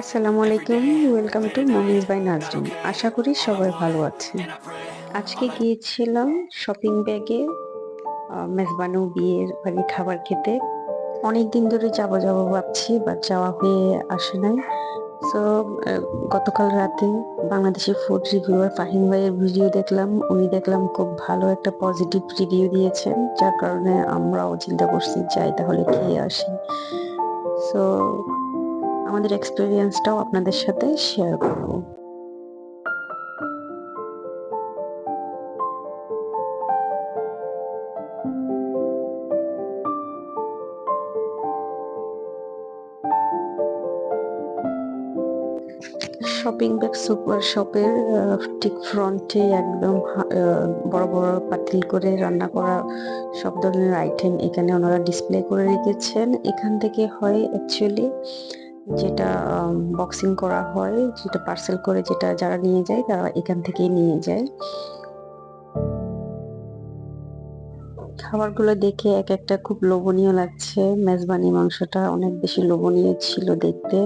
আসসালামু আলাইকুম welcome to mommy's by Nazrin আশা করি সবাই ভালো আছেন। আজকে গিয়েছিলাম শপিং ব্যাগে মেজবানু বিয়ের বাড়ি খাবার খেতে। অনেক দিন ধরে যাব যাব ভাবছি বাট যাওয়া হয়ে আসে নাই। সো গতকাল রাতে বাংলাদেশি ফুড রিভিউয়ার ফাহিম ভাইয়ের ভিডিও দেখলাম। উনি দেখলাম খুব ভালো একটা পজিটিভ রিভিউ দিয়েছেন, যার কারণে আমরাও চিন্তা করছি, যাই তাহলে খেয়ে আসি। সো আমাদের এক্সপিরিয়েন্সটাও আপনাদের সাথে শেয়ার করব। শপিং ব্যাগ সুপার শপের ঠিক ফ্রন্টে একদম বড় বড় পাতিল করে রান্না করা সব ধরনের আইটেম এখানে ওনারা ডিসপ্লে করে রেখেছেন। এখান থেকে হয় অ্যাকচুয়ালি যেটা বক্সিং করা হয়, যেটা পার্সেল করে যেটা যারা নিয়ে যায়, তারা এখান থেকেই নিয়ে যায়। খাবারগুলো দেখে এক একটা খুব লোভনীয় লাগছে। মেজবানি মাংসটা অনেক বেশি লোভনীয় ছিল দেখতে।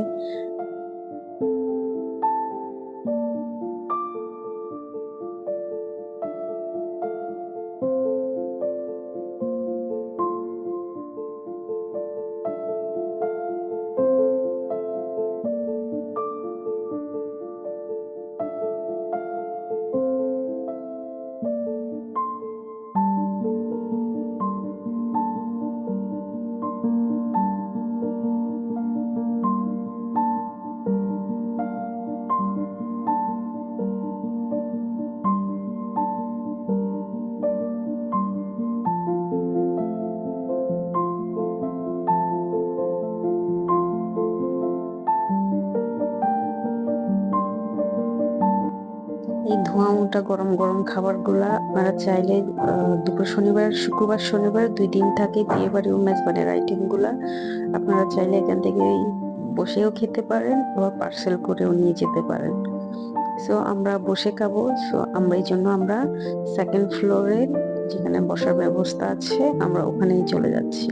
এই ধোঁয়া ওঠা গরম গরম খাবারগুলা আপনারা চাইলে দুপুর শনিবার, শুক্রবার, শনিবার দুই দিন থাকে বিয়ে বাড়ি ও মেজবানের আইটেমগুলা। আপনারা চাইলে এখান থেকে বসেও খেতে পারেন আবার পার্সেল করেও নিয়ে যেতে পারেন। সো আমরা বসে খাব। সো আমরা, এই জন্য আমরা সেকেন্ড ফ্লোরে যেখানে বসার ব্যবস্থা আছে, আমরা ওখানেই চলে যাচ্ছি।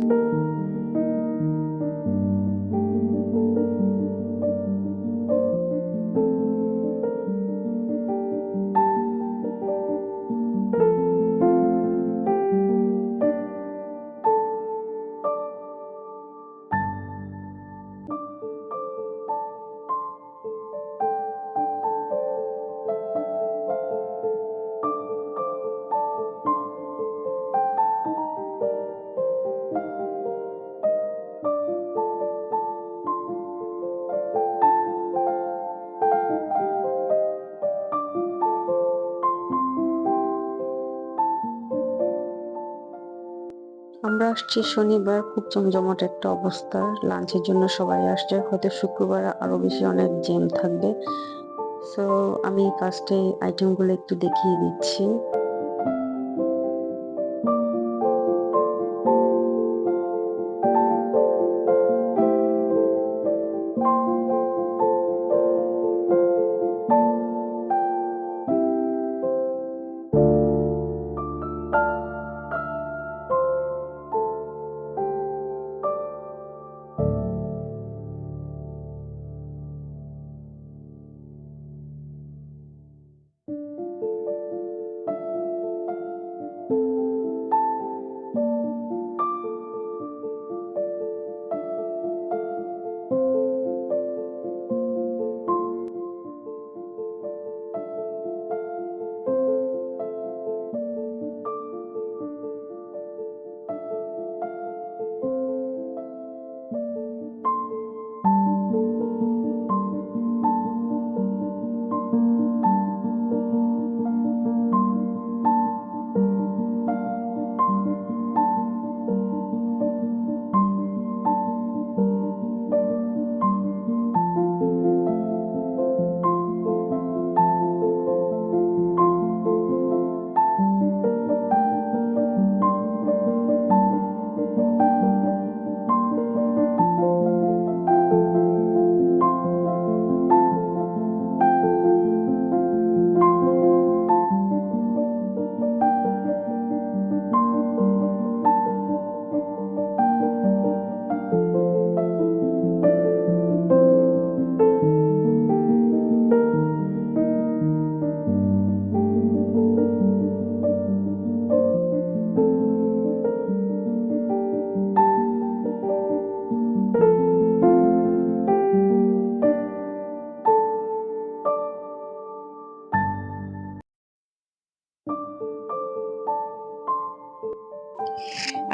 আসছি শনিবার, খুব জমজমাট একটা অবস্থা। লাঞ্চের জন্য সবাই আসছে। হয়তো শুক্রবার আরও বেশি অনেক জ্যাম থাকবে। সো আমি ফার্স্টে আইটেমগুলো একটু দেখিয়ে দিচ্ছি।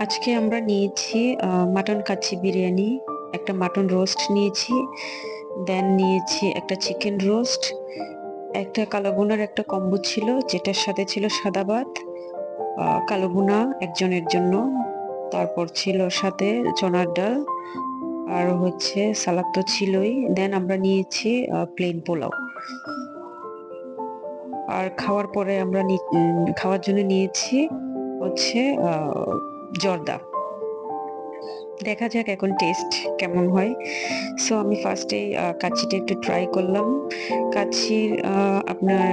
আজকে আমরা নিয়েছি মাটন কাচ্চি বিরিয়ানি, একটা মাটন রোস্ট নিয়েছি, দেন নিয়েছি একটা চিকেন রোস্ট, একটা কালোগুনার একটা কম্বো ছিল, যেটার সাথে ছিল সাদা ভাত কালোগুনা একজনের জন্য, তারপর ছিল সাথে চনার ডাল, আর হচ্ছে সালাদ তো ছিলই, দেন আমরা নিয়েছি প্লেন পোলাও। আর খাওয়ার পরে আমরা খাওয়ার জন্য নিয়েছি হচ্ছে জর্দা। দেখা যাক এখন টেস্ট কেমন হয়। সো আমি ফার্স্টে কাচ্ছিটা একটু ট্রাই করলাম। কাচ্ছির আপনার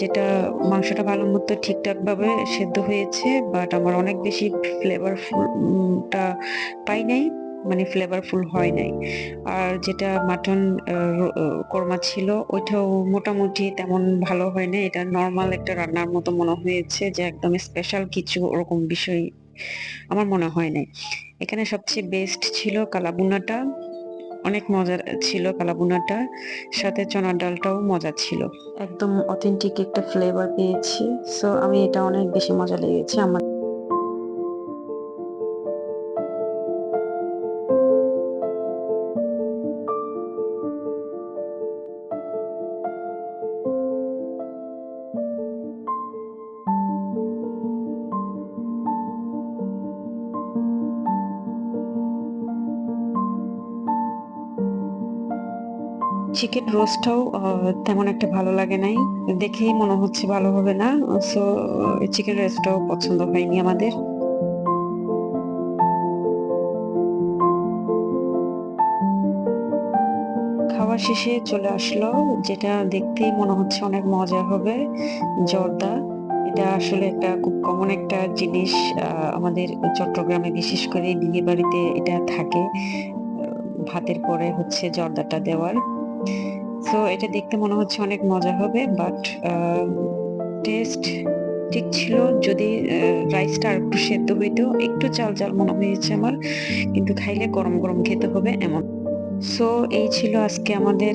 যেটা মাংসটা ভালো মতো ঠিকঠাকভাবে সেদ্ধ হয়েছে বাট আমার অনেক বেশি ফ্লেভারফুলটা পাই নাই মানে ফ্লেভারফুল হয় নাই। আর যেটা মাটন কোরমা ছিল, ওইটাও মোটামুটি তেমন ভালো হয় না এটা নর্মাল একটা রান্নার মতো মনে হয়েছে যে, একদম স্পেশাল কিছু ওরকম বিষয় আমার মনে হয় নাই। এখানে সবচেয়ে বেস্ট ছিল কালাবুনাটা। অনেক মজার ছিল কালাবুনাটা। সাথে চনার ডালটাও মজা ছিল। একদম অথেন্টিক একটা ফ্লেভার পেয়েছি। সো আমি এটা অনেক বেশি মজা লেগেছে আমার চিকেন রোস্টটাও তেমন একটা ভালো লাগে নাই। দেখেই মনে হচ্ছে ভালো হবে না। সো চিকেন রোস্টটাও পছন্দ হয়নি আমাদের। খাওয়া শেষে চলে আসলো, যেটা দেখতেই মনে হচ্ছে অনেক মজা হবে। জর্দা, এটা আসলে একটা খুব কমন একটা জিনিস আমাদের চট্টগ্রামে বিশেষ করে বিয়ে বাড়িতে এটা থাকে। ভাতের পরে হচ্ছে জর্দাটা দেওয়ার। সো এটা দেখতে মনে হচ্ছে অনেক মজা হবে বাট টেস্ট ঠিক ছিল যদি রাইসটা আর একটু সেদ্ধ হইতো, একটু চাল চাল মনে হয়েছে আমার, কিন্তু খাইলে গরম গরম খেতে হবে এমন সো এই ছিল আজকে আমাদের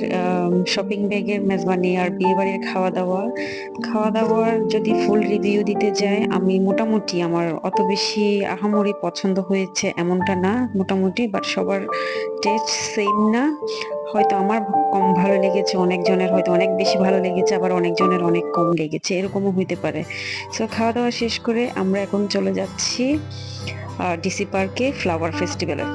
শপিং ব্যাগের মেজবানি আর বিয়ে বাড়ির খাওয়া দাওয়া খাওয়া দাওয়ার যদি ফুল রিভিউ দিতে যাই, আমি মোটামুটি আমার অত বেশি আহামরি পছন্দ হয়েছে এমনটা না, মোটামুটি বাট সবার টেস্ট সেম না। হয়তো আমার কম ভালো লেগেছে, অনেকজনের হয়তো অনেক বেশি ভালো লেগেছে, আবার অনেকজনের অনেক কম লেগেছে, এরকমও হইতে পারে। সো খাওয়া দাওয়া শেষ করে আমরা এখন চলে যাচ্ছি ডিসি পার্কে ফ্লাওয়ার ফেস্টিভ্যালে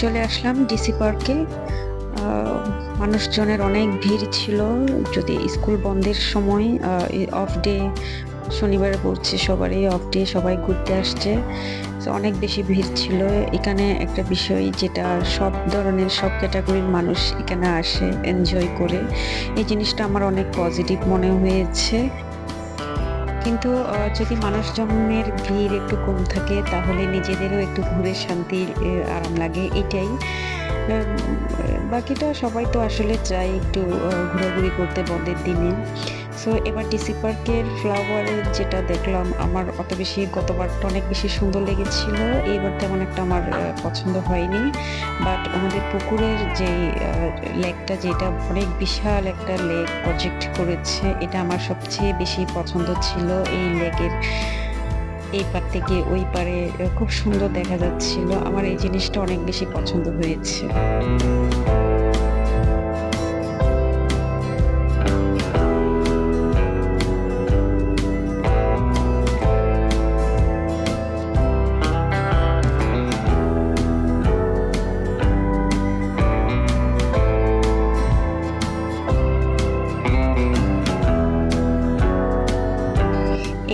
চলে আসলাম ডিসি পার্কে মানুষজনের অনেক ভিড় ছিল। যদি স্কুল বন্ধের সময় অফ ডে শনিবারে পড়ছে সবারই অফ ডে সবাই ঘুরতে আসছে। অনেক বেশি ভিড় ছিল। এখানে একটা বিষয় যেটা সব ধরনের, সব ক্যাটাগরির মানুষ এখানে আসে এনজয় করে। এই জিনিসটা আমার অনেক পজিটিভ মনে হয়েছে। কিন্তু যদি মানুষজনের ভিড় একটু কম থাকে, তাহলে নিজেদেরও একটু ঘুরে শান্তি আরাম লাগে, এটাই। বাকিটা সবাই তো আসলে চায় একটু ঘোরাঘুরি করতে বন্ধের দিনে। সো এবার ডিসি পার্কের ফ্লাওয়ারের যেটা দেখলাম, আমার অত বেশি গতবারটা অনেক বেশি সুন্দর লেগেছিল। এইবার তেমন একটা আমার পছন্দ হয়নি। বাট আমাদের পুকুরের যে লেকটা যেটা অনেক বিশাল একটা লেক প্রজেক্ট করেছে, এটা আমার সবচেয়ে বেশি পছন্দ ছিল। এই লেকের এই পার থেকে ওই পারে খুব সুন্দর দেখা যাচ্ছিল। আমার এই জিনিসটা অনেক বেশি পছন্দ হয়েছে।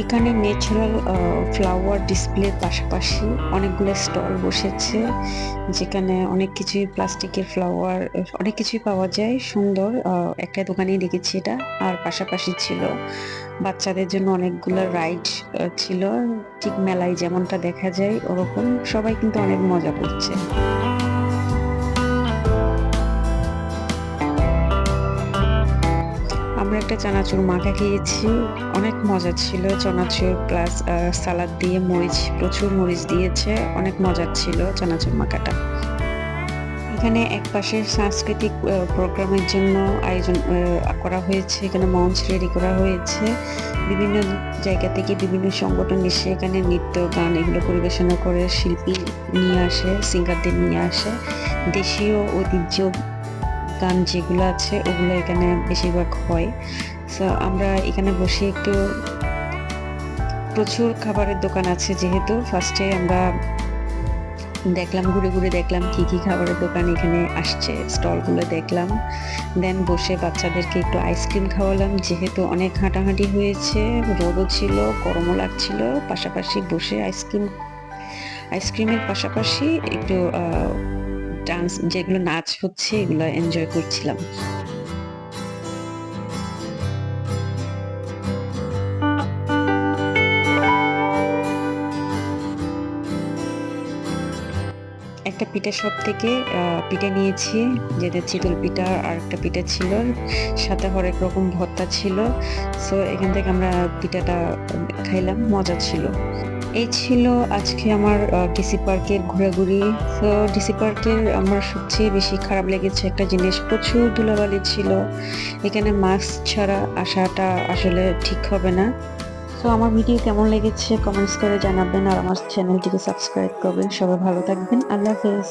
এখানে ন্যাচারাল ফ্লাওয়ার ডিসপ্লের পাশাপাশি অনেকগুলো স্টল বসেছে, যেখানে অনেক কিছুই প্লাস্টিকের ফ্লাওয়ার অনেক কিছুই পাওয়া যায়, সুন্দর একটা দোকানেই দেখেছি এটা, আর পাশাপাশি ছিল বাচ্চাদের জন্য অনেকগুলো রাইড ছিল, ঠিক মেলায় যেমনটা দেখা যায় ওরকম, সবাই কিন্তু অনেক মজা করছে। একটা চানাচুর মাখা খেয়েছি। অনেক মজা ছিল। চানাচুর প্লাস সালাদ দিয়ে মরিচ, প্রচুর মরিচ দিয়েছে। অনেক মজার ছিল চানাচুর মাখাটা। এখানে এক পাশে সাংস্কৃতিক প্রোগ্রামের জন্য আয়োজন করা হয়েছে। এখানে মঞ্চ রেডি করা হয়েছে। বিভিন্ন জায়গা থেকে বিভিন্ন সংগঠন এসে এখানে নৃত্য, গান এগুলো পরিবেশনা করে শিল্পী নিয়ে আসে সিঙ্গারদের নিয়ে আসে। দেশীয় ঐতিহ্য গান যেগুলো আছে, ওগুলো এখানে বেশিরভাগ হয়। সো আমরা এখানে বসে একটু প্রচুর খাবারের দোকান আছে যেহেতু। ফার্স্টে আমরা দেখলাম, ঘুরে ঘুরে দেখলাম কি কি খাবারের দোকান এখানে আসছে। স্টলগুলো দেখলাম। দেন বসে বাচ্চাদেরকে একটু আইসক্রিম খাওয়ালাম। যেহেতু অনেক হাঁটাহাঁটি হয়েছে, রোদও ছিল, গরমও লাগছিল। পাশাপাশি বসে আইসক্রিম আইসক্রিমের পাশাপাশি একটু ডান্স যেগুলো নাচ হচ্ছে, এগুলো এনজয় করছিলাম। একটা পিঠা সব থেকে পিঠা নিয়েছি, যেটা চিতল পিঠা আর একটা পিঠা ছিল। সাথে হরেক রকম ভর্তা ছিল। সো এখান থেকে আমরা পিঠাটা খাইলাম, মজা ছিল। এই ছিল আজকে আমার ডিসি পার্কের ঘোরাঘুরি। তো ডিসি পার্কের আমার সবচেয়ে বেশি খারাপ লেগেছে একটা জিনিস, প্রচুর ধুলাবালি ছিল। এখানে মাস্ক ছাড়া আসাটা আসলে ঠিক হবে না। তো আমার ভিডিও কেমন লেগেছে কমেন্টস করে জানাবেন। আর আমার চ্যানেলটিকে সাবস্ক্রাইব করবেন। সবাই ভালো থাকবেন। আল্লাহ হাফেজ।